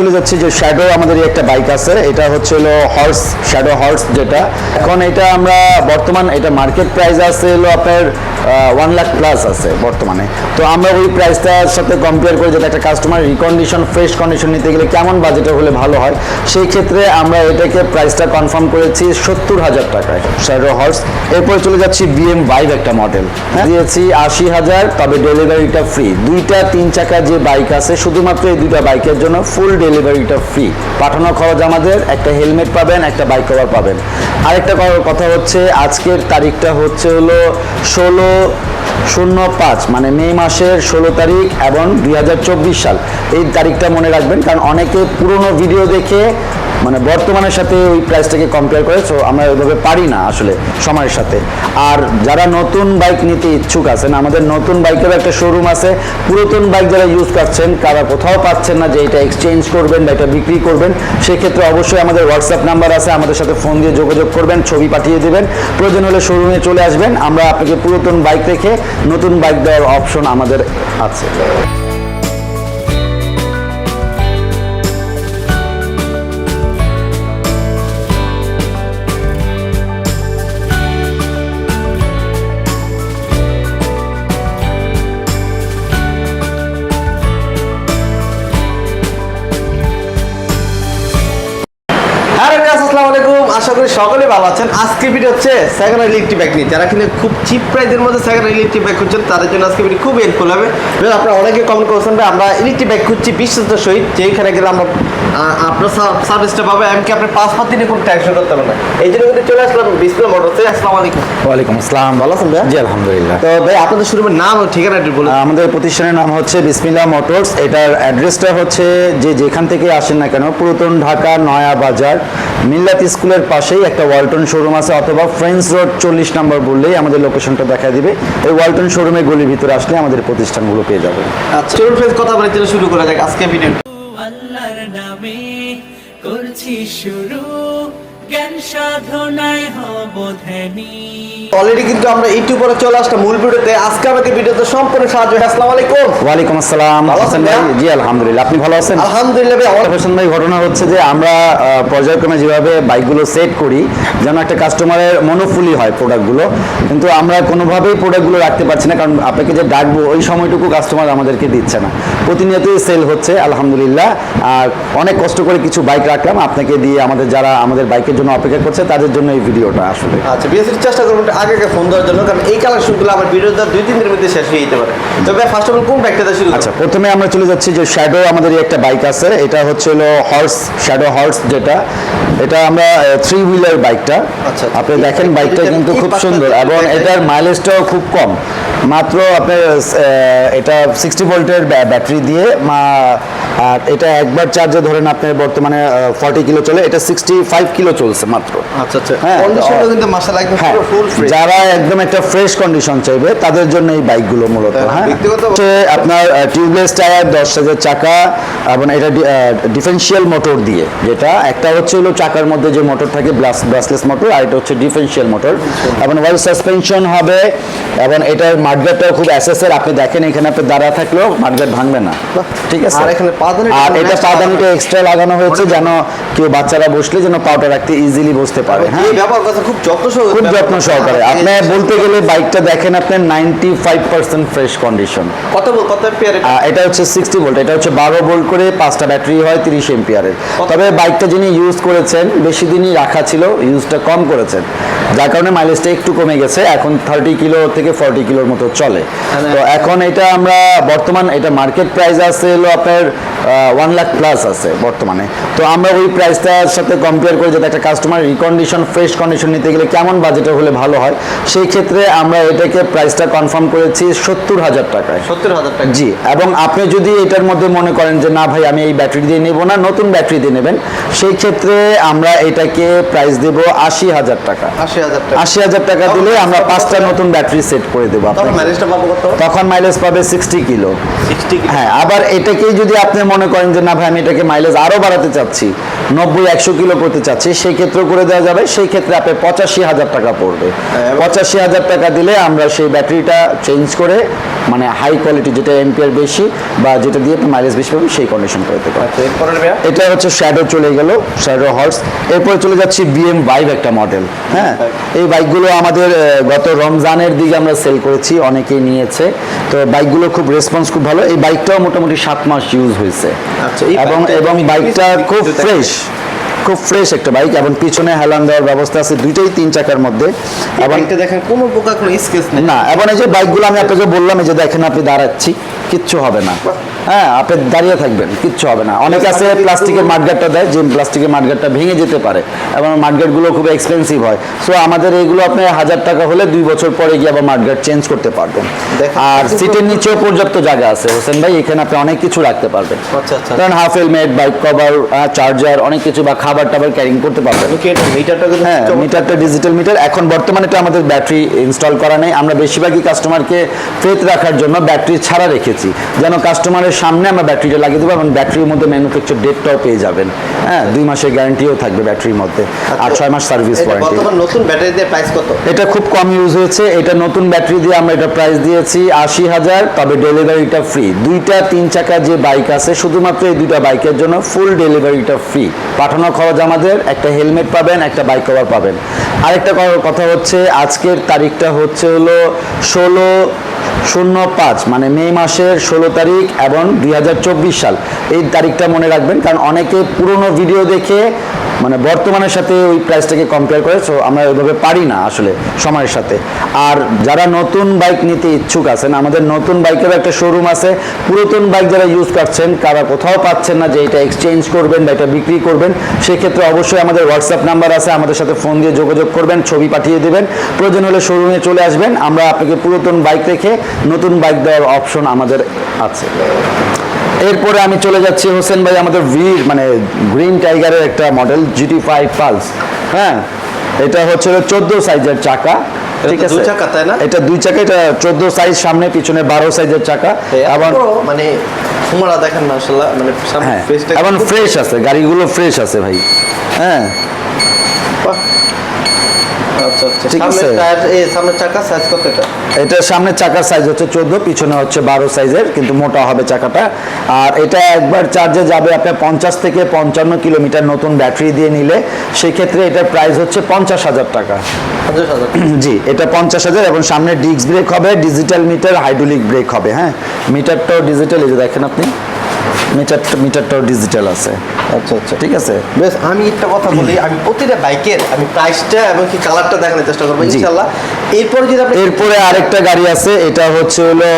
চলে যাচ্ছি যে শ্যাডো আমাদের একটা বাইক আছে। এটা হচ্ছে হলো হর্স শ্যাডো হর্স যেটা। এখন এটা আমরা বর্তমান এটা মার্কেট প্রাইস আছে হলো আপনার ওয়ান লাখ প্লাস আছে বর্তমানে। তো আমরা ওই প্রাইসটার সাথে কম্পেয়ার করে যাতে একটা কাস্টমার রিকন্ডিশন ফ্রেশ কন্ডিশন নিতে গেলে কেমন বাজেটে হলে ভালো হয় সেই ক্ষেত্রে আমরা এটাকে প্রাইসটা কনফার্ম করেছি সত্তর হাজার টাকায় শ্যাডো হর্স এরপরে চলে যাচ্ছি বিএম বাইক একটা মডেল দিয়েছি আশি হাজার তবে ডেলিভারিটা ফ্রি দুইটা তিন চাকা যে বাইক আছে শুধুমাত্র এই দুইটা বাইকের জন্য ফুল ডেলিভারিটা ফ্রি পাঠানো খরচ আমাদের, একটা হেলমেট পাবেন, একটা বাইক কভার পাবেন। আরেকটা কথা হচ্ছে, আজকের তারিখটা হচ্ছে হলো ষোলো, শূন্য পাঁচ মানে মে মাসের ষোলো তারিখ এবং দুই হাজার চব্বিশ সাল। এই তারিখটা মনে রাখবেন, কারণ অনেকে পুরনো ভিডিও দেখে মানে বর্তমানের সাথে ওই প্রাইসটাকে কম্পেয়ার করে সো আমরা ওইভাবে পারি না আসলে সময়ের সাথে। আর যারা নতুন বাইক নিতে ইচ্ছুক আছেন, আমাদের নতুন বাইকেরও একটা শোরুম আছে। পুরাতন বাইক যারা ইউজ করছেন তারা কোথাও পাচ্ছেন না যে এটা এক্সচেঞ্জ করবেন বা এটা বিক্রি করবেন, সেক্ষেত্রে অবশ্যই আমাদের হোয়াটসঅ্যাপ নাম্বার আছে, আমাদের সাথে ফোন দিয়ে যোগাযোগ করবেন, ছবি পাঠিয়ে দেবেন। প্রয়োজন হলে শোরুমে চলে আসবেন। আমরা আপনাকে পুরাতন বাইক রেখে নতুন বাইক দেওয়ার অপশন আমাদের আছে। আশা করি সকলে ভালো আছেন। আজকে ভিডিও হচ্ছে সেকেন্ড ইলেকট্রিক ব্যাগ নিয়ে। যারা কিনে খুব চিপ প্রাইসের মধ্যে সেকেন্ড ইলেকট্রিক ব্যাগ খুঁজছেন, তাদের জন্য আজকে ভিডিও খুব হেল্পফুল হবে। আপনারা অনেকে কমেন্ট করেছেন আমরা ইলেকট্রিক ব্যাগ খুঁজছি বিশ্বস্ত সহিত যেখানে গেলে আমরা আপনার সার্ভিসটা পাবো এমনকি আপনি পাঁচ দিনে কোনো টেনশন করতে হবে না। এই জন্য কিন্তু চলে আসলাম বিসপ্লে মোটরসে আসসালামু আলাইকুম। ওয়ালাইকুম আসসালাম। ভালো আছেন ভাই জি আলহামদুলিল্লাহ। তো ভাই আপনাদের শোরুমের নাম ও ঠিকানাটি বলুন। আমাদের প্রতিষ্ঠানের নাম হচ্ছে বিসমিল্লা মোটরস এটার অ্যাড্রেসটা হচ্ছে যে যেখান থেকে আসেন না কেন পুরাতন ঢাকা নয়া বাজার মিল্লাত স্কুলের পাশেই একটা ওয়ালটন শোরুম আছে অথবা ফ্রেন্স রোড চল্লিশ নম্বর বললেই আমাদের লোকেশনটা দেখা দিবে। এই ওয়ালটন শোরুমের গলির ভিতরে আসলে আমাদের প্রতিষ্ঠানগুলো পেয়ে যাবেন। আচ্ছা চলুন ফ্রেন্ডস কথা বলার জন্য শুরু করা যাক। আজকে ভিডিও নামে করছি শুরু। জ্ঞান সাধনায় হব ধ্যানী। অলরেডি কিন্তু আমরা ইউটিউবে চলে আসলাম মূল ভিডিওতে। আজকে আমাকে ভিডিওতে সম্পূর্ণ সাহায্য হয় আসসালামু আলাইকুম। ওয়ালাইকুম আসসালাম ভালো আছেন হাসান ভাই? জি আলহামদুলিল্লাহ। আপনি ভালো আছেন? আলহামদুলিল্লাহ ভাই হোসেন ভাই ঘটনা হচ্ছে যে আমরা পর্যায়ক্রমে যেভাবে বাইকগুলো সেট করি যেন একটা কাস্টমারের মনোফুলি হয় প্রোডাক্টগুলো কিন্তু আমরা কোনোভাবেই প্রোডাক্টগুলো রাখতে পারছি না কারণ আপনাকে যে ডাকবো ওই সময়টুকু কাস্টমার আমাদেরকে দিচ্ছে না। প্রতিনিয়তই সেল হচ্ছে আলহামদুলিল্লাহ। আর অনেক কষ্ট করে কিছু বাইক রাখলাম আপনাকে দিয়ে আমাদের যারা আমাদের বাইকের জন্য অপেক্ষা করছে তাদের জন্য এই ভিডিওটা আসলে। আচ্ছা বিএসসির চেষ্টা করবেন আগে আগে ফোন দেওয়ার জন্য কারণ এই কালেকশনগুলো আমার ভিডিওটা দুই তিন দিনের মধ্যে শেষ হয়ে যেতে পারে। তবে ফার্স্ট অফ অল কোন ব্যাগটা শুরু আচ্ছা প্রথমে আমরা চলে যাচ্ছি যে শ্যাডো আমাদের একটা বাইক আছে এটা হচ্ছে হলো হর্স শ্যাডো হর্স যেটা। এটা আমরা থ্রি হুইলার বাইকটা আচ্ছা। আপনি দেখেন বাইকটা কিন্তু খুব সুন্দর এবং এটার মাইলেজটাও খুব কম। মাত্র আপনার এটা সিক্সটি ভোল্টের ব্যাটারি দিয়ে মা- এটা একবার চার্জে ধরেন আপনার বর্তমানে ফর্টি কিলো চলে এটা সিক্সটি ফাইভ কিলো চলছে মাত্র। আচ্ছা আচ্ছা। হ্যাঁ, হ্যাঁ যারা একদম একটা ফ্রেশ কন্ডিশন চাইবে তাদের জন্য এই বাইকগুলো মূলত হ্যাঁ, হ্যাঁ। আপনার টিউবলেস টায়ার দশ হাজার চাকা এবং এটা ডিফেন্সিয়াল মোটর দিয়ে যেটা একটা হচ্ছে হলো চাকার মধ্যে যে মোটর থাকে ব্রাসলেস মোটর আর এটা হচ্ছে ডিফেন্সিয়াল মোটর এবং ওয়েল সাসপেনশন হবে এবং এটার মাঠগাটটাও খুব অ্যাসেসের আপনি দেখেন এখানে আপনি দাঁড়া থাকলেও মাঠগাট ভাঙবে না। ঠিক আছে? আর এখানে আর এটা পাদানিটা এক্সট্রা লাগানো হয়েছে যেন কেউ বাচ্চারা বসলে যেন পাউটা রাখতে ইজিলি বসতে পারে হ্যাঁ? এই ব্যবহার করতে খুব যত্ন সহকারে খুব যত্ন সহকারে। আপনি বলতে গেলে বাইকটা দেখেন আপনি ninety five percent fresh condition কত কত এটা হচ্ছে সিক্সটি ভোল্ট এটা হচ্ছে বারো ভোল্ট করে পাঁচটা ব্যাটারি হয় তিরিশ এম্পিয়ারের তবে বাইকটা যিনি ইউজ করেছেন বেশি দিনই রাখা ছিল ইউজটা কম করেছেন। যার কারণে মাইলেজটা একটু কমে গেছে এখন থার্টি কিলো থেকে ফর্টি কিলোর মতো চলে। মানে- তো এখন এটা আমরা বর্তমান এটা মার্কেট প্রাইস আছে হলো আপনার ওয়ান লাখ প্লাস আছে বর্তমানে। তো আমরা ওই প্রাইসটার সাথে কম্পেয়ার করে যাতে একটা কাস্টমার রিকন্ডিশন ফ্রেশ কন্ডিশন নিতে গেলে কেমন বাজেটে হলে ভালো হয় সেই ক্ষেত্রে আমরা এটাকে প্রাইসটা কনফার্ম করেছি সত্তর হাজার টাকায়। সত্তর হাজার টাকা। জি এবং আপনি যদি এটার মধ্যে মনে করেন যে না ভাই আমি এই ব্যাটারি দিয়ে নেব না নতুন ব্যাটারি দিয়ে নেবেন সেই ক্ষেত্রে আমরা এটাকে প্রাইস দেব আশি হাজার টাকা। আশি হাজার টাকা। আশি হাজার টাকা দিলে আমরা পাঁচটা নতুন ব্যাটারি সেট করে দেবো তখন তখন মাইলেজ পাবে সিক্সটি কিলো। হ্যাঁ আবার এটাকেই যদি আপনি মনে করেন যে না ভাই আমি এটাকে মাইলেজ আরও বাড়াতে চাচ্ছি নব্বই একশো কিলো করতে চাচ্ছি সেই ক্ষেত্রেও করে দেওয়া যাবে সেই ক্ষেত্রে আপনি পঁচাশি হাজার টাকা পড়বে। হ্যাঁ, পঁচাশি হাজার টাকা দিলে আমরা সেই ব্যাটারিটা চেঞ্জ করে মানে হাই কোয়ালিটি যেটা এমপিআর বেশি বা যেটা দিয়ে মাইলেজ বেশি পাবেন সেই কন্ডিশন করে পারেন। আচ্ছা এটা হচ্ছে শ্যাডো চলে গেল শ্যাডো হর্স এরপরে চলে যাচ্ছি বিএম বাইক একটা মডেল হ্যাঁ? এই বাইকগুলো আমাদের গত রমজানের দিকে আমরা সেল করেছি। অনেকেই নিয়েছে। তো বাইকগুলো খুব রেসপন্স খুব ভালো। এই বাইকটাও মোটামুটি সাত মাস ইউজ হয়েছে। আচ্ছা, এবং এবং বাইকটা খুব। ফ্রেশ খুব ফ্রেশ একটা বাইক। এবং পিছনে হেলান দেওয়ার ব্যবস্থা আছে দুইটাই তিন চাকার মধ্যে। এবং দেখেন কোনো প্রকার কোনো স্কেচ নেই। না এবং এই যে বাইকগুলো আমি আপনাকে বললাম যে দেখেন আপনি দাঁড়াচ্ছি কিচ্ছু হবে না। হ্যাঁ আপনি দাঁড়িয়ে থাকবেন কিচ্ছু হবে না। অনেক আছে প্লাস্টিকের মাঠগাটটা দেয় যে প্লাস্টিকের মাঠগাটটা ভেঙে যেতে পারে এবং মাঠগাটগুলো খুব এক্সপেন্সিভ হয়। সো আমাদের এগুলো আপনি হাজার টাকা হলে দুই বছর পরে গিয়ে আবার মাঠগাট চেঞ্জ করতে পারবেন। আর সিটের নিচেও পর্যাপ্ত জায়গা আছে হোসেন ভাই এখানে আপনি অনেক কিছু রাখতে পারবেন। কারণ half helmet bike cover charger অনেক কিছু বা খাবার টাবার ক্যারিং করতে পারবেন। হ্যাঁ মিটারটা ডিজিটাল মিটার এখন বর্তমানে তো আমাদের ব্যাটারি ইনস্টল করা নেই। আমরা বেশিরভাগই কাস্টমারকে ফেথ রাখার জন্য ব্যাটারি ছাড়া রেখেছি। যেন কাস্টমারের সামনে আমরা ব্যাটারিটা লাগিয়ে দেবো এবং ব্যাটারির মধ্যে ম্যানুফ্যাকচার ডেটটাও পেয়ে যাবেন। হ্যাঁ দুই মাসের গ্যারান্টিও থাকবে ব্যাটারির মধ্যে আর ছয় মাস সার্ভিস ওয়ারেন্টি নতুন ব্যাটারি দিয়ে প্রাইস কত? এটা খুব কম ইউজ হয়েছে। এটা নতুন ব্যাটারি দিয়ে আমরা এটা প্রাইস দিয়েছি আশি হাজার তবে ডেলিভারিটা ফ্রি দুইটা তিন চাকা যে বাইক আছে শুধুমাত্র এই দুইটা বাইকের জন্য ফুল ডেলিভারিটা ফ্রি পাঠানো খরচ আমাদের একটা হেলমেট পাবেন একটা বাইক কভার পাবেন। আরেকটা কথা হচ্ছে আজকের তারিখটা হচ্ছে হলো ষোলো শূন্য পাঁচ মানে মে মাসের ষোলো তারিখ এবং দুই হাজার চব্বিশ সাল। এই তারিখটা মনে রাখবেন, কারণ অনেকে পুরনো ভিডিও দেখে মানে বর্তমানের সাথে ওই প্রাইসটাকে কম্পেয়ার করে সো আমরা ওইভাবে পারি না আসলে সময়ের সাথে। আর যারা নতুন বাইক নিতে ইচ্ছুক আছেন, আমাদের নতুন বাইকেরও একটা শোরুম আছে। পুরাতন বাইক যারা ইউজ করছেন তারা কোথাও পাচ্ছেন না যে এটা এক্সচেঞ্জ করবেন বা এটা বিক্রি করবেন, সেক্ষেত্রে অবশ্যই আমাদের হোয়াটসঅ্যাপ নাম্বার আছে, আমাদের সাথে ফোন দিয়ে যোগাযোগ করবেন, ছবি পাঠিয়ে দেবেন। প্রয়োজন হলে শোরুমে চলে আসবেন। আমরা আপনাকে পুরাতন বাইক রেখে নতুন বাইক দেওয়ার অপশন আমাদের আছে। এরপরে আমি চলে যাচ্ছি হোসেন ভাই আমাদের ভির মানে গ্রিন টাইগারের একটা মডেল জিটি ফাইভ পালস হ্যাঁ এটা হচ্ছে চোদ্দ সাইজের চাকা ঠিক আছে? চাকা, তাই না? এটা দুই চাকা এটা চোদ্দ সাইজ সামনে পিছনে বারো সাইজের চাকা। আবার আবার মানে তোমরা দেখেন মাশাআল্লাহ মানে হ্যাঁ ফেসটা ফ্রেশ আছে গাড়িগুলো ফ্রেশ আছে ভাই। হ্যাঁ ঠিক আছে। সামনের সাইজ কত এটা? এটা সামনের চাকার সাইজ হচ্ছে চোদ্দ পিছনে হচ্ছে বারো সাইজের কিন্তু মোটা হবে চাকাটা। আর এটা একবার চার্জে যাবে আপনার পঞ্চাশ থেকে পঞ্চান্ন কিলোমিটার নতুন ব্যাটারি দিয়ে নিলে। সেক্ষেত্রে এটার প্রাইস হচ্ছে পঞ্চাশ হাজার টাকা। জি এটা পঞ্চাশ হাজার এবং সামনে ডিস্ক ব্রেক হবে ডিজিটাল মিটার হাইড্রোলিক ব্রেক হবে হ্যাঁ। মিটারটাও ডিজিটাল এই যে দেখেন আপনি। মিটারটা মিটারটাও ডিজিটাল আছে। আচ্ছা আচ্ছা। ঠিক আছে? বেশ আমি একটা কথা বলি আমি প্রতিটা বাইকের আমি প্রাইসটা এবং কি কালারটা দেখানোর চেষ্টা করব জি। ইনশাল্লাহ এরপর যদি আপনি এরপরে আরেকটা গাড়ি আছে এটা হচ্ছে হলো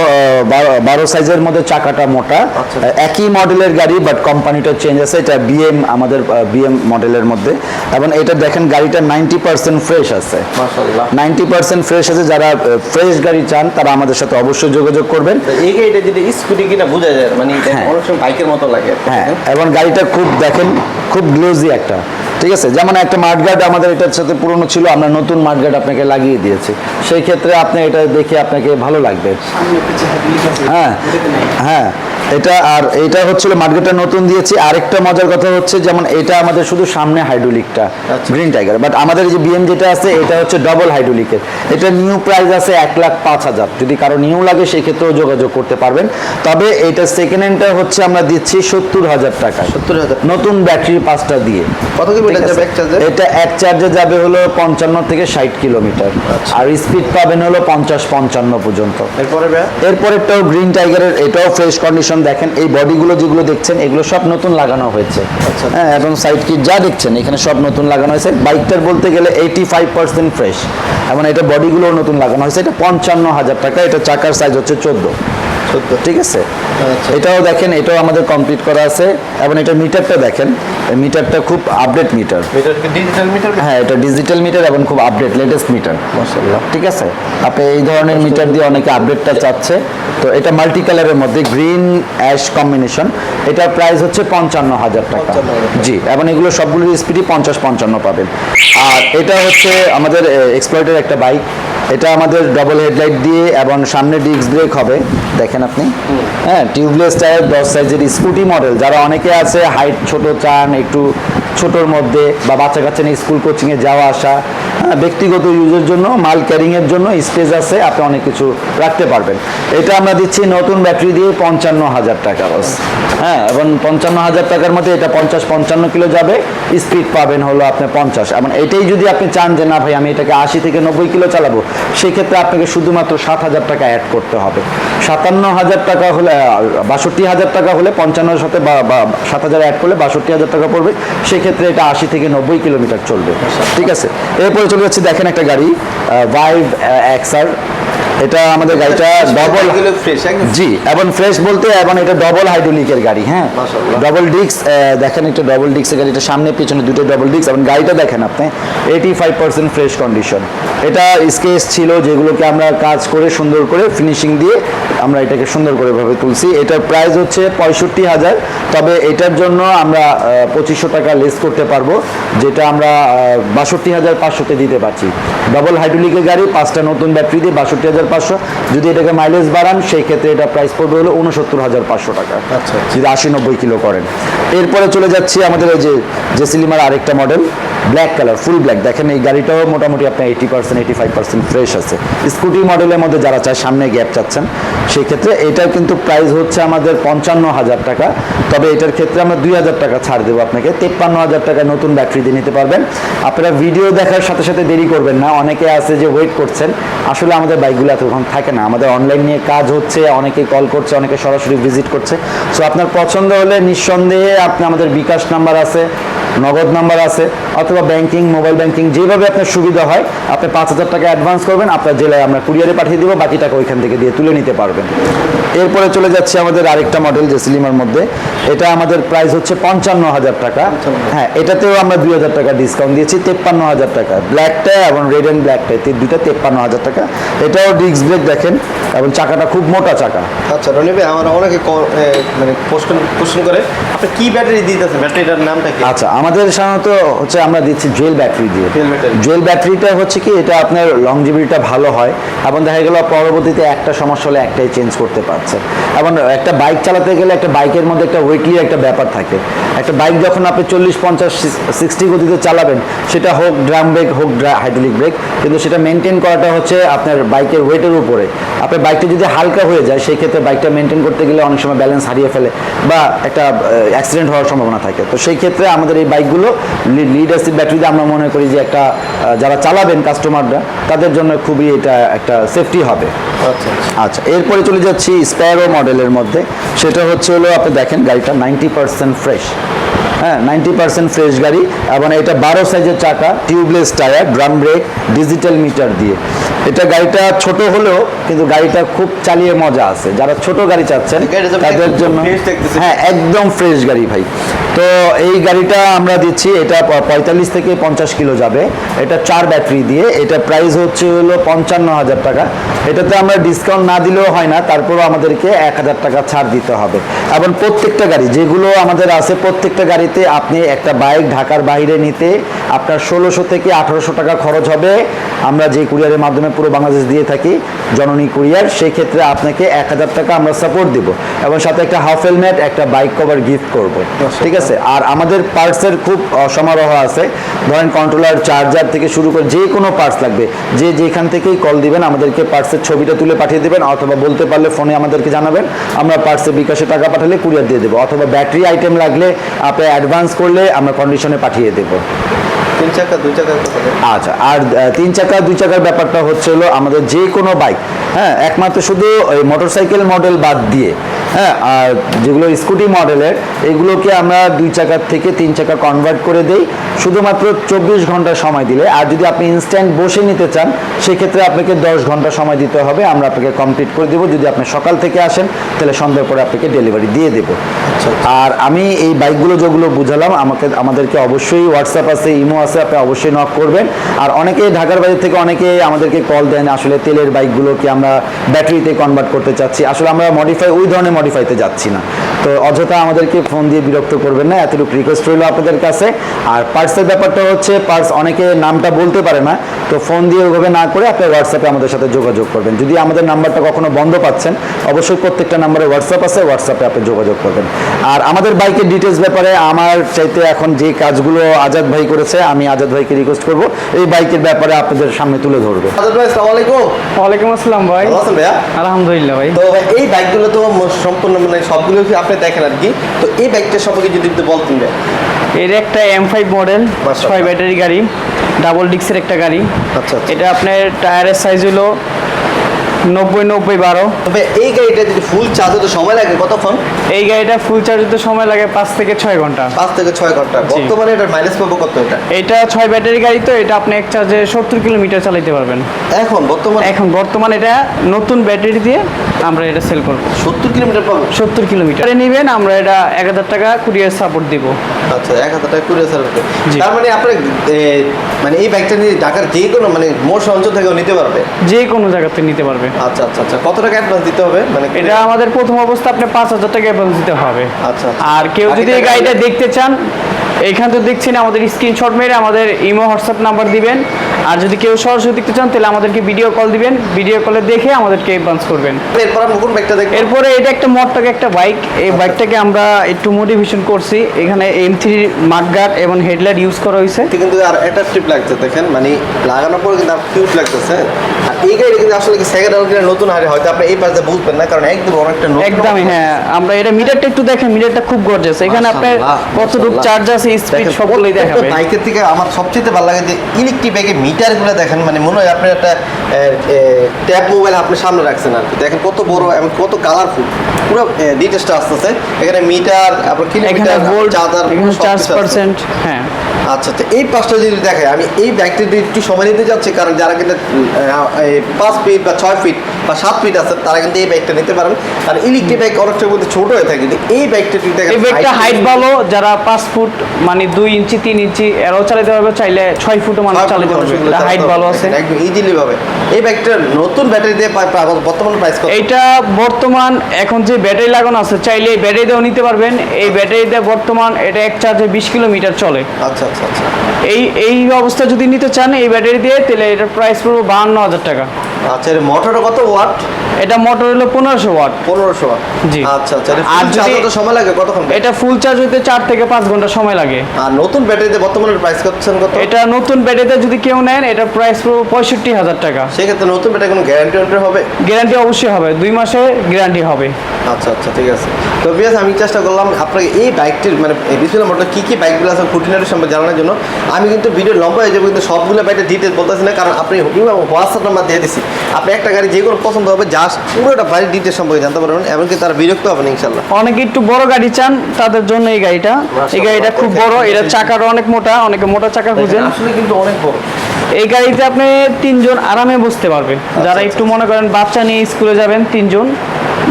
বারো- সাইজের মধ্যে চাকাটা মোটা। আচ্ছা। একই মডেলের গাড়ি বাট কোম্পানিটা চেঞ্জ আছে এটা বিএম আমাদের বিএম মডেলের মধ্যে। এবং এটা দেখেন গাড়িটা নাইনটি পার্সেন্ট ফ্রেশ আছে। নাইনটি পার্সেন্ট ফ্রেশ আছে যারা ফ্রেশ গাড়ি চান তারা আমাদের সাথে অবশ্যই যোগাযোগ করবেন। এই গাড়িটা যদি স্কুটি কিনা বোঝা যায় মানে হ্যাঁ। অনেক সময় মতো লাগে। হ্যাঁ এবং গাড়িটা খুব দেখেন খুব গ্লোজি একটা। ঠিক আছে? যেমন একটা মাঠগার্ড আমাদের এটার সাথে পুরনো ছিল আমরা নতুন মাঠগার্ড আপনাকে লাগিয়ে দিয়েছি। সেই ক্ষেত্রে আপনি এটা দেখে আপনাকে ভালো লাগবে। হ্যাঁ হ্যাঁ। এটা আর এটা হচ্ছিল মার্কেটটা নতুন দিয়েছি। আরেকটা মজার কথা হচ্ছে যেমন এটা আমাদের শুধু সামনে হাইড্রোলিকটা আচ্ছা। Green tiger. বাট আমাদের যে বিএম যেটা আছে এটা হচ্ছে ডবল হাইড্রোলিকের। এটা নিউ প্রাইস আছে এক লাখ পাঁচ হাজার। যদি কারও নিউ লাগে সেক্ষেত্রেও যোগাযোগ করতে পারবেন। তবে এটা সেকেন্ড হ্যান্ডটা হচ্ছে আমরা দিচ্ছি সত্তর হাজার টাকা সত্তর হাজার। নতুন ব্যাটারি পাঁচটা দিয়ে। কত এটা এক চার্জে যাবে হলো পঞ্চান্ন থেকে ষাট কিলোমিটার। আচ্ছা। আর স্পিড পাবেন হলো পঞ্চাশ পঞ্চান্ন পর্যন্ত। এরপরে এরপরেরটাও গ্রিন টাইগারের এটাও ফ্রেশ কন্ডিশন দেখেন এই বডিগুলো যেগুলো দেখছেন এগুলো সব নতুন লাগানো হয়েছে আচ্ছা। হ্যাঁ এবং সাইড কিট যা দেখছেন এখানে সব নতুন লাগানো হয়েছে বাইকটার বলতে গেলে এইটি ফাইভ পার্সেন্ট ফ্রেশ এবং এটা বডিগুলো নতুন লাগানো হয়েছে এটা পঞ্চান্ন হাজার টাকা এটা চাকার সাইজ হচ্ছে চোদ্দ। ঠিক আছে? আচ্ছা। এটাও দেখেন এটাও আমাদের কমপ্লিট করা আছে। এবং এটা মিটারটা দেখেন মিটারটা খুব আপডেট মিটার ডিজিটাল মিটার হ্যাঁ এটা ডিজিটাল মিটার এবং খুব আপডেট লেটেস্ট মিটার ঠিক আছে? আপনি এই ধরনের মিটার দিয়ে অনেকে আপডেটটা চাচ্ছে। তো এটা মাল্টি কালারের মধ্যে গ্রিন অ্যাশ কম্বিনেশন এটার প্রাইস হচ্ছে পঞ্চান্ন হাজার টাকা। জি এবং এগুলো সবগুলোর স্পিডই পঞ্চাশ পঞ্চান্ন পাবেন। আর এটা হচ্ছে আমাদের এক্সপ্লয়েটের একটা বাইক এটা আমাদের ডবল হেডলাইট দিয়ে এবং সামনে ডিস্ক ব্রেক হবে। দেখেন আপনি। হ্যাঁ টিউবলেস টায়ার দশ সাইজের স্কুটি মডেল যারা অনেকে আছে হাইট ছোট চান, একটু ছোটোর মধ্যে, বা বাচ্চা কাচ্চা নিয়ে স্কুল কোচিংয়ে যাওয়া আসা ব্যক্তিগত ইউজের জন্য, মাল ক্যারিংয়ের জন্য স্পেস আছে, আপনি অনেক কিছু রাখতে পারবেন। এটা আমরা দিচ্ছি নতুন ব্যাটারি দিয়ে পঞ্চান্ন হাজার টাকা বাস হ্যাঁ এবং পঞ্চান্ন হাজার টাকার মধ্যে এটা পঞ্চাশ পঞ্চান্ন কিলো যাবে স্পিড পাবেন হলো আপনি পঞ্চাশ। এবং এটাই যদি আপনি চান যে, না ভাই, আমি এটাকে আশি থেকে নব্বই কিলো চালাবো সেই ক্ষেত্রে আপনাকে শুধুমাত্র সাত হাজার টাকা অ্যাড করতে হবে। সাতান্ন হাজার টাকা হলে, বাষট্টি হাজার টাকা হলে পঞ্চান্নর সাথে সাত হাজার অ্যাড করলে বাষট্টি হাজার টাকা পড়বে। সেক্ষেত্রে এটা আশি থেকে নব্বই কিলোমিটার চলবে। ঠিক আছে? এরপরে চলে যাচ্ছে, দেখেন একটা গাড়ি ভাইভ এক্সার এটা আমাদের গাড়িটা ডবল জি এবং ফ্রেশ বলতে এবং এটা ডবল হাইড্রোলিকের গাড়ি হ্যাঁ? ডবল ডিক্স দেখেন একটা ডবল ডিক্সের গাড়ি এটা সামনে পিছনে দুটো ডবল ডিক্স এবং গাড়িটা দেখেন আপনি eighty five percent fresh condition এটা স্কেচ ছিল যেগুলোকে আমরা কাজ করে সুন্দর করে ফিনিশিং দিয়ে আমরা এটাকে সুন্দর করে ভাবে তুলছি। এটার প্রাইস হচ্ছে পঁয়ষট্টি হাজার তবে এটার জন্য আমরা পঁচিশশো টাকা লেস করতে পারব যেটা আমরা বাষট্টি হাজার পাঁচশোতে দিতে পারছি। ডবল হাইড্রোলিকের গাড়ি পাঁচটা নতুন ব্যাটারি দিয়ে বাষট্টি হাজার পাঁচশো। যদি এটাকে মাইলেজ বাড়ান সেই ক্ষেত্রে এটা প্রাইস পড়বে হলো উনসত্তর হাজার পাঁচশো টাকা। আচ্ছা। যদি আশি নব্বই কিলো করেন। এরপরে চলে যাচ্ছি আমাদের এই যে জেসিলিমার আরেকটা model black colour full black দেখেন এই গাড়িটাও মোটামুটি আপনার eighty percent eighty five percent fresh আছে। স্কুটি মডেলের মধ্যে যারা চায় সামনে গ্যাপ চাচ্ছেন সেই ক্ষেত্রে এটার কিন্তু প্রাইস হচ্ছে আমাদের পঞ্চান্ন হাজার টাকা। তবে এটার ক্ষেত্রে আমরা দুই হাজার টাকা ছাড় দেবো আপনাকে। তেপ্পান্ন হাজার টাকা নতুন ব্যাটারি দিয়ে নিতে পারবেন। আপনারা ভিডিও দেখার সাথে সাথে দেরি করবেন না। অনেকে আছে যে ওয়েট করছেন। আসলে আমাদের বাইকগুলো এতক্ষণ থাকে না। আমাদের অনলাইন নিয়ে কাজ হচ্ছে অনেকে কল করছে, অনেকে সরাসরি ভিজিট করছে। সো আপনার পছন্দ হলে নিঃসন্দেহে আপনি আমাদের বিকাশ নাম্বার আছে। নগদ নাম্বার আছে অথবা ব্যাংকিং মোবাইল ব্যাংকিং যেভাবে আপনার সুবিধা হয় আপনি পাঁচ হাজার টাকা অ্যাডভান্স করবেন আপনার জেলায় আমরা কুরিয়ারে পাঠিয়ে দেবো বাকি টাকা ওইখান থেকে দিয়ে তুলে নিতে পারবেন। এরপরে চলে যাচ্ছে আমাদের আরেকটা মডেল যে সিলিমার মধ্যে। এটা আমাদের প্রাইস হচ্ছে পঞ্চান্ন হাজার টাকা। হ্যাঁ এটাতেও আমরা দুই হাজার টাকা ডিসকাউন্ট দিয়েছি তেপ্পান্ন হাজার টাকা। ব্ল্যাকটা এবং রেড অ্যান্ড ব্ল্যাকটা দুইটা তেপ্পান্ন হাজার টাকা। এটাও ডিস্ক ব্রেক দেখেন এবং চাকাটা খুব মোটা চাকা। আচ্ছা রনি ভাই আমার অনেকে মানে কোশ্চেন কোশ্চেন করে আপনি কি ব্যাটারি দিতেছেন? ব্যাটারিটার নামটা কি? আচ্ছা আমাদের সাধারণত হচ্ছে আমরা দিচ্ছি জুয়েল ব্যাটারি দিয়ে। জুয়েল ব্যাটারিটা হচ্ছে কি এটা আপনার লংজিবিলিটা ভালো হয় এবং দেখা গেল পরবর্তীতে একটা সমস্যা হলে একটাই চেঞ্জ করতে পারছে। এবং একটা বাইক চালাতে গেলে একটা বাইকের মধ্যে একটা ওয়েটলি একটা ব্যাপার থাকে। একটা বাইক যখন আপনি চল্লিশ পঞ্চাশ সিক্সটি গতিতে চালাবেন সেটা হোক ড্রাম ব্রেক হোক হাইড্রোলিক ব্রেক কিন্তু সেটা মেনটেন করাটা হচ্ছে আপনার বাইকের ওয়েটের উপরে। আপনার বাইকটা যদি হালকা হয়ে যায় সেই ক্ষেত্রে বাইকটা মেনটেন করতে গেলে অনেক সময় ব্যালেন্স হারিয়ে ফেলে বা একটা অ্যাক্সিডেন্ট হওয়ার সম্ভাবনা থাকে। তো সেই ক্ষেত্রে আমাদের এই বাইকগুলো লিডারশিপ ব্যাটারিতে আমরা মনে করি যে একটা যারা চালাবেন কাস্টমাররা তাদের জন্য খুবই এটা একটা সেফটি হবে। আচ্ছা আচ্ছা। এরপরে চলে যাচ্ছি স্প্যারো মডেলের মধ্যে। সেটা হচ্ছে হলো আপনি দেখেন গাড়িটা নাইনটি পার্সেন্ট ফ্রেশ হ্যাঁ নাইনটি পার্সেন্ট ফ্রেশ গাড়ি এবং এটা বারো সাইজের চাকা tubeless tyre drum brake digital meter দিয়ে। এটা গাড়িটা ছোট হলেও কিন্তু গাড়িটা খুব চালিয়ে মজা আছে। যারা ছোট গাড়ি চাচ্ছেন তাদের জন্য হ্যাঁ একদম ফ্রেশ গাড়ি ভাই। তো এই গাড়িটা আমরা দিচ্ছি এটা পঁয়তাল্লিশ থেকে পঞ্চাশ কিলো যাবে। এটা চার ব্যাটারি দিয়ে। এটা প্রাইস হচ্ছে হলো পঞ্চান্ন হাজার টাকা। এটাতে আমরা ডিসকাউন্ট না দিলেও হয় না তারপরও আমাদেরকে এক হাজার টাকা ছাড় দিতে হবে। এবং প্রত্যেকটা গাড়ি যেগুলো আমাদের আছে প্রত্যেকটা গাড়িতে আপনি একটা বাইক ঢাকার বাইরে নিতে আপনার ষোলোশো থেকে আঠারোশো টাকা খরচ হবে। আমরা যে কুরিয়ারের মাধ্যমে পুরো বাংলাদেশ দিয়ে থাকি, জননী কুরিয়ার সেই ক্ষেত্রে আপনাকে এক হাজার টাকা আমরা সাপোর্ট দিব এবং সাথে একটা হাফ হেলমেট একটা বাইক কভার গিফট করব। ঠিক আছে? আর আমাদের পার্টসের খুব সমারোহ আছে। ধরেন কন্ট্রোলার চার্জার থেকে শুরু করে যে কোনো পার্টস লাগবে। যে যেখান থেকেই কল দিবেন, আমাদেরকে পার্টসের ছবিটা তুলে পাঠিয়ে দেবেন অথবা বলতে পারলে ফোনে আমাদেরকে জানাবেন। আমরা পার্টসে বিকাশে টাকা পাঠালে কুরিয়ার দিয়ে দেবো। অথবা ব্যাটারি আইটেম লাগলে আপনি অ্যাডভান্স করলে আমরা কন্ডিশনে পাঠিয়ে দেবো। তিন চাকা দুই চাকা আচ্ছা আর তিন চাকা দুই চাকার ব্যাপারটা হচ্ছে হলো আমাদের যে কোনো বাইক হ্যাঁ একমাত্র শুধু ওই মোটরসাইকেল মডেল বাদ দিয়ে হ্যাঁ আর যেগুলো স্কুটি মডেলের এগুলোকে আমরা দুই চাকার থেকে তিন চাকা কনভার্ট করে দেই শুধুমাত্র চব্বিশ ঘণ্টা সময় দিলে। আর যদি আপনি ইনস্ট্যান্ট বসে নিতে চান সেক্ষেত্রে আপনাকে দশ ঘণ্টা সময় দিতে হবে। আমরা আপনাকে কমপ্লিট করে দেবো। যদি আপনি সকাল থেকে আসেন তাহলে সন্ধ্যার পরে আপনাকে ডেলিভারি দিয়ে দেবো। আর আমি এই বাইকগুলো যেগুলো বুঝালাম আমাকে আমাদেরকে অবশ্যই হোয়াটসঅ্যাপ আছে ইমো আছে আপনি অবশ্যই নক করবেন। আর অনেকে ঢাকার বাইরে থেকে অনেকে আমাদেরকে কল দেন, আসলে তেলের বাইকগুলোকে আমরা ব্যাটারিতে কনভার্ট করতে চাচ্ছি? আসলে আমরা মডিফাই ওই ধরনের মডিফাইতে যাচ্ছি না। তো অযথা আমাদেরকে ফোন দিয়ে বিরক্ত করবেন না, এতটুকু রিকোয়েস্ট রইল আপনাদের কাছে। আর পার্সের ব্যাপারটা হচ্ছে পার্স অনেকে নামটা বলতে পারে না, তো ফোন দিয়ে ওইভাবে না করে আপনি হোয়াটসঅ্যাপে আমাদের সাথে যোগাযোগ করবেন। যদি আমাদের নাম্বারটা কখনো বন্ধ পাচ্ছেন, অবশ্যই প্রত্যেকটা নাম্বারে হোয়াটসঅ্যাপ আছে হোয়াটসঅ্যাপে আপনি যোগাযোগ করবেন। আর আমাদের বাইকের ডিটেলস ব্যাপারে আমার চাইতে এখন যে কাজগুলো আজাদ ভাই করেছে, আমি আজাদ ভাইকে রিকোয়েস্ট করব। এই বাইকের ব্যাপারে আপনাদের সামনে তুলে ধরবে। আজাদ ভাই আসসালামু আলাইকুম। ওয়ালাইকুম আসসালাম ভাই। ভালো আছেন ভাইয়া? আলহামদুলিল্লাহ ভাই। তো ভাই এই বাইকগুলো তো সম্পূর্ণ মানে সবগুলো কি আপনি দেখেন আর কি? তো এই বাইকটা সম্পর্কে যদি একটু বলতেন ভাই। এর একটা এম ফাইভ মডেল। ছয় ব্যাটারি গাড়ি ডাবল ডিক্সের একটা গাড়ি। আচ্ছা আচ্ছা। এটা আপনার টায়ারের সাইজ হলো নব্বই নব্বই বারো। তবে এই গাড়িটা যদি ফুল চার্জ হতে সময় লাগে কতক্ষণ? এই গাড়িটা ফুল চার্জ দিতে সময় লাগে পাঁচ থেকে ছয় ঘণ্টা। পাঁচ থেকে ছয় ঘণ্টা। বর্তমানে এটার মাইলেজ পাবো কত এটা? এটা ছয় ব্যাটারি গাড়ি তো এটা আপনি এক চার্জে সত্তর কিলোমিটার চালাতে পারবেন। এখন বর্তমানে? এখন বর্তমানে এটা নতুন ব্যাটারি দিয়ে আমরা এটা সেল করব। সত্তর কিলোমিটার পাবো সত্তর কিলোমিটার। নেবেন আমরা এটা এক হাজার টাকা কুরিয়ার সাপোর্ট দিব। আচ্ছা এক হাজার টাকা হাজার জি। তার মানে আপনার মানে এই বাইকটা নিয়ে ঢাকার যে কোনো মানে মোট অঞ্চল থেকেও নিতে পারবে? যে কোনো জায়গাতে নিতে পারবে। আচ্ছা আচ্ছা আচ্ছা। কত টাকা অ্যাডভান্স দিতে হবে? মানে এটা আমাদের প্রথম অবস্থা আপনি পাঁচ হাজার টাকা অ্যাডভান্স দিতে হবে। আচ্ছা আচ্ছা। আর কেউ যদি এই গাড়িটা দেখতে চান এইখান তো দেখছেন আমাদের স্ক্রিনশট মেরে আমাদের ইমো হোয়াটসঅ্যাপ নাম্বার দিবেন। আর যদি কেউ সরাসরি দেখতে চান তাহলে আমাদেরকে ভিডিও কল দিবেন। ভিডিও কলে দেখে আমাদেরকে অ্যাডভান্স করবেন। এরপর আমরা কোন বাইকটা দেখব? এরপরে এটা একটা মটটাকে একটা বাইক এই বাইকটাকে আমরা একটু মোটিভেশন করছি। এখানে এম থ্রি মাঠগার্ড এবং হেডলাইট ইউজ করা হয়েছে। কিন্তু আর অ্যাট্রাকটিভ লাগছে দেখেন। মানে লাগানোর পর কিন্তু আর কিউট লাগতেছে এই কিন্তু আসলে কি সেকেন্ড হ্যান্ড নতুন হারে হয়তো আপনি এই পাশে বুঝবেন না কারণ একদম অনেকটা একদমই হ্যাঁ। আমরা এটা মিটারটা একটু দেখেন মিটারটা খুব গর্জাস এখানে আপনার কতটুকু চার্জ আছে স্পিড সবগুলোই দেখাবে বাইকের থেকে আমার সবচেয়ে ভালো লাগে যে ইলেকট্রিক বাইকের মিটারগুলো দেখেন মানে মনে হয় আপনি একটা ট্যাব মোবাইল আপনি সামনে রাখছেন আর দেখেন কত বড় এবং কত কালারফুল পুরো ডিটেলসটা আসতেছে। এখানে মিটার আপনার কিলোমিটার চার্জার চার্জ পার্সেন্ট হ্যাঁ। আচ্ছা আচ্ছা এই পাঁচটা যদি দেখে আমি এই ব্যাগটি একটু সময় নিতে যাচ্ছি কারণ যারা কিন্তু পাঁচ ফিট বা ছয় ফিট বা সাত ফিট আছে তারা কিন্তু এই ব্যাগটা নিতে পারেন আর ইলেকট্রিক ব্যাগ অনেকটা মধ্যে ছোট হয়ে থাকে কিন্তু এই ব্যাগটা যদি দেখেন এই ব্যাগটা হাইট ভালো যারা পাঁচ ফুট মানে দুই ইঞ্চি তিন ইঞ্চি এরাও চালাতে পারবে চাইলে ছয় ফুটও মানুষ চালাতে পারবে এটা হাইট ভালো আছে। একদম ইজিলি ভাবে। এই ব্যাগটার নতুন ব্যাটারি দিয়ে বর্তমান প্রাইস কত? এইটা বর্তমান এখন যে ব্যাটারি লাগানো আছে চাইলে এই ব্যাটারি দিয়েও নিতে পারবেন। এই ব্যাটারি দিয়ে বর্তমান এটা এক চার্জে বিশ কিলোমিটার চলে। আচ্ছা আচ্ছা আচ্ছা। এই এই অবস্থা যদি নিতে চান এই ব্যাটারি দিয়ে তাহলে এটার প্রাইস পড়বে বাহান্ন হাজার টাকা। আচ্ছা এর মোটরটা কত ওয়াট এটা মোটর হলো পনেরোশো ওয়াট পনেরোশো ওয়াট জি। আচ্ছা আচ্ছা আর যদি- সময় লাগে কতক্ষণ? এটা ফুল চার্জ হতে চার থেকে পাঁচ ঘণ্টা সময় লাগে। আর নতুন ব্যাটারিতে বর্তমানে প্রাইস করছেন কত? এটা নতুন ব্যাটারিতে যদি কেউ নেন এটা প্রাইস পড়বে পঁয়ষট্টি হাজার টাকা। সেক্ষেত্রে নতুন ব্যাটারি কোনো গ্যারান্টি হবে? গ্যারান্টি অবশ্যই হবে। দুই মাসের গ্যারান্টি হবে। আচ্ছা আচ্ছা ঠিক আছে। তো বিয়াস আমি চেষ্টা করলাম আপনাকে এই বাইকটির মানে ডিসপ্লে মোটর কী কী বাইকগুলো আছে খুঁটিনাটি সম্পর্কে জানানোর জন্য। আমি কিন্তু ভিডিও লম্বা হয়ে যাবে কিন্তু সবগুলো বাইকের ডিটেলস বলতেছি না কারণ আপনি হোয়াটসঅ্যাপ নাম্বার দিয়ে দিচ্ছি আপনি একটা গাড়ি যে কোনো পছন্দ হবে জাস্ট পুরোটা বাড়ির ডিটেলস সম্পর্কে জানতে পারবেন এমনকি তারা বিরক্ত হবেন ইনশাল্লাহ অনেকে একটু বড় গাড়ি চান তাদের জন্য এই গাড়িটা। এই গাড়িটা খুব বড় এটা চাকার অনেক মোটা অনেকে মোটা চাকা খুঁজেন। আসলে কিন্তু অনেক বড়। এই গাড়িতে আপনি তিনজন আরামে বসতে পারবেন। যারা একটু মনে করেন বাচ্চা নিয়ে স্কুলে যাবেন তিনজন।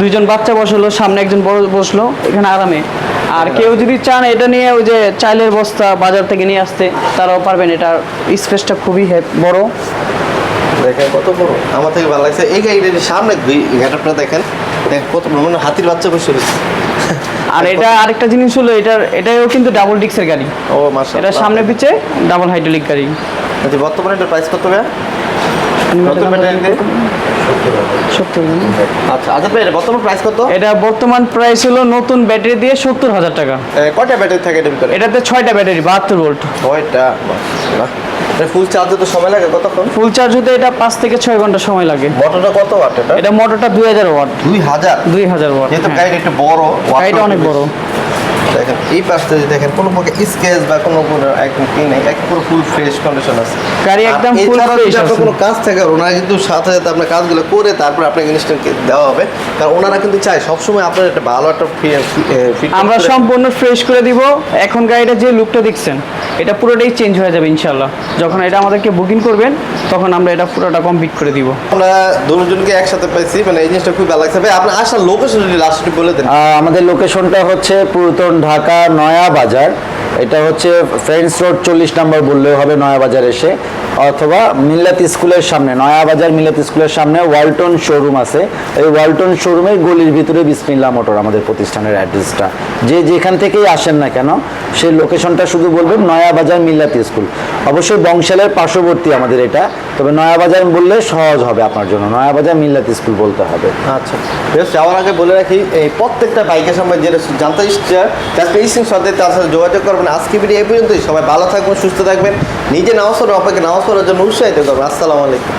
দুইজন বাচ্চা বসল সামনে একজন বড় বসল এখানে আরামে। আর কেউ যদি চান এটা নিয়ে ওই যে চাইলের বস্তা বাজার থেকে নিয়ে আসতে তারাও পারবেন। এটার স্পেসটা খুবই বড়। দেখেন কত বড়। আমার থেকে ভালো লাগছে। এই গাড়িটার সামনে গেটআপটা দেখেন। কত মানে হাতির বাচ্চা বসে রয়েছে। আর এটা আরেকটা জিনিস হলো এটার এটাও কিন্তু ডাবল ডিক্সের গাড়ি। ও মাসা এটা সামনে পিছে ডাবল হাইড্রোলিক গাড়ি। আচ্ছা বর্তমানে এটার প্রাইস কত ভাইয়া নতুন ব্যাটারি দিয়ে সত্তর আচ্ছা আচ্ছা বর্তমান প্রাইস কত? এটা বর্তমান প্রাইস হলো নতুন ব্যাটারি দিয়ে সত্তর হাজার টাকা। কয়টা ব্যাটারি থাকে এটার এটাতে ছয়টা ব্যাটারি বাহাত্তর ভোল্ট ছয়টা এটা ফুল চার্জ তো সময় লাগে কতক্ষণ? ফুল চার্জ হতে এটা পাঁচ থেকে ছয় ঘণ্টা সময় লাগে। মোটরটা কত ওয়াট এটা? এটা মোটরটা দুই হাজার ওয়াট দুই হাজার? দুই হাজার ওয়াট যেহেতু হ্যাঁ। একটু বড় গাড়িটা অনেক বড়। দেখেন এই পাশটা যদি দেখেন কোনো প্রকার স্কেচ বা কোনো কোনো একদম কি নেই এক পুরো ফুল ফ্রেশ কন্ডিশন আছে। গাড়ি একদম যদি আপনার আছে। কোনো কাজ থাকে ওনারা কিন্তু সাথে সাথে আপনার কাজগুলো করে তারপর আপনাকে জিনিসটাকে দেওয়া হবে। কারণ ওনারা কিন্তু চায় সবসময় আপনার একটা ভালো একটা আমরা সম্পূর্ণ ফ্রেশ করে দিব। এখন গাড়িটা যে লুকটা দেখছেন এটা পুরোটাই চেঞ্জ হয়ে যাবে ইনশাল্লাহ যখন এটা আমাদেরকে বুকিং করবেন তখন আমরা এটা পুরোটা কমপ্লিট করে দিব। আমরা দুজনকে একসাথে পাইছি মানে এই জিনিসটা খুব ভালো লাগছে। ভাই আপনার আসার লোকেশন যদি লাস্টে বলে দেন। আমাদের লোকেশনটা হচ্ছে পুরাতন ঢাকা নয়া বাজার। এটা হচ্ছে ফ্রেন্ডস রোড চল্লিশ নম্বর বললেও হবে নয়াবাজার এসে, অথবা মিল্লাত স্কুলের সামনে, নয়াবাজার মিল্লাত স্কুলের সামনে ওয়ালটন শোরুম আছে। এই ওয়ালটন শোরুমের গলির ভিতরে বিসমিল্লা মোটর আমাদের প্রতিষ্ঠানের অ্যাড্রেসটা। যে যেখান থেকেই আসেন না কেন, সেই লোকেশনটা শুধু বলবেন নয়া বাজার মিল্লাত স্কুল। অবশ্যই বংশালের পার্শ্ববর্তী আমাদের এটা, তবে নয়াবাজার বললে সহজ হবে আপনার জন্য নয়া বাজার মিল্লাত স্কুল বলতে হবে। আচ্ছা বেশ যাওয়ার আগে বলে রাখি, এই প্রত্যেকটা বাইকের সম্বন্ধে যেটা জানতে ইচ্ছে তার সাথে যোগাযোগ করবেন আজকে ভিডিও এই পর্যন্তই। সবাই ভালো থাকবেন, সুস্থ থাকবেন। নিজে নামাজ পড়ার অপেক্ষা নামাজ পড়ার জন্য উৎসাহিত করবেন। আসসালামু আলাইকুম।